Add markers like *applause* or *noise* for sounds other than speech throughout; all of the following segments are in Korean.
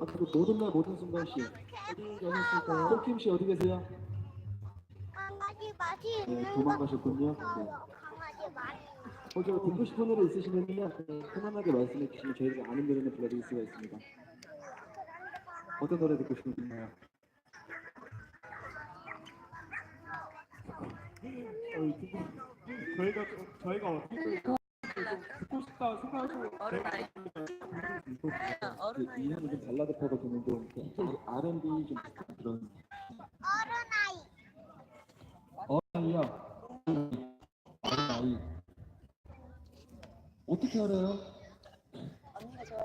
앞으로 모든 날 모든 순간 씨 어디 계셨을까요? 톰킴 씨 어디 계세요? 강아지 맛이 네, 있는 거 도망가셨군요. 네. 강아지 맛이 혹시 듣고 싶은 노래 있으시면요 네, 편안하게 말씀해 주시면 저희가 아는 노래는 불러드릴 수가 있습니다. 어떤 노래 듣고 싶으신가요? 저희가 저희가 어떻게 듣고 싶다 생각하시고 그좀 발라드 퍼거든요. 좀 이렇게 R&B 좀 비슷한 그런 어른아이 어린아이요. 어린아이. 어떻게 알아요?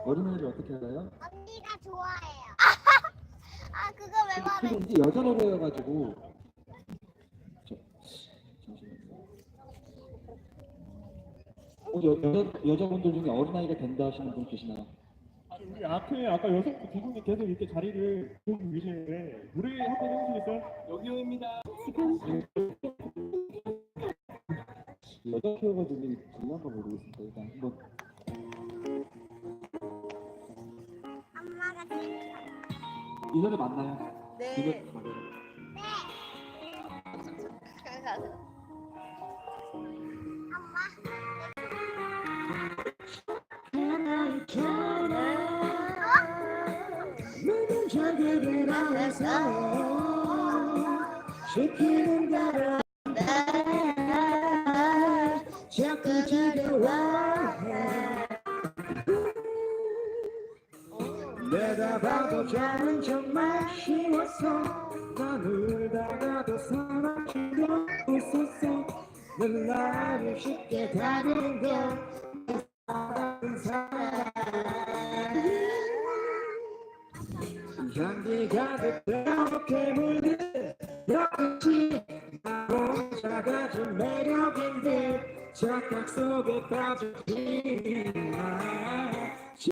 어린아이를 어떻게 알아요? 언니가 좋아해요. *laughs* 아 그거 왜 말해? 근데 이제 여자 노래여가지고 저, 잠시만요. 어, 여, 여자, 여자 분들 중에 어린아이가 된다 하시는 분 계시나요? 아니, 우리 앞에 아까 여성 두 분이 계속 이렇게 자리를 보고 계시는데 노래 한번 해주시겠어요? 여기요입니다. 여자 키워가지고 들려한가 모르겠습니다. 일단 한번 엄마가 이 노래 맞나요? 네. 이거 맞아요. 모 저들을 알아서 지키는 대로 내가 봐도 저는 정말 쉬웠어 난 울다가도 사랑치고 웃었어 넌 나를 쉽게 다루는 거 향기 가득 이렇게 물든 역시 나 혼자 가진 매력인데 착각 속에 빠져 있나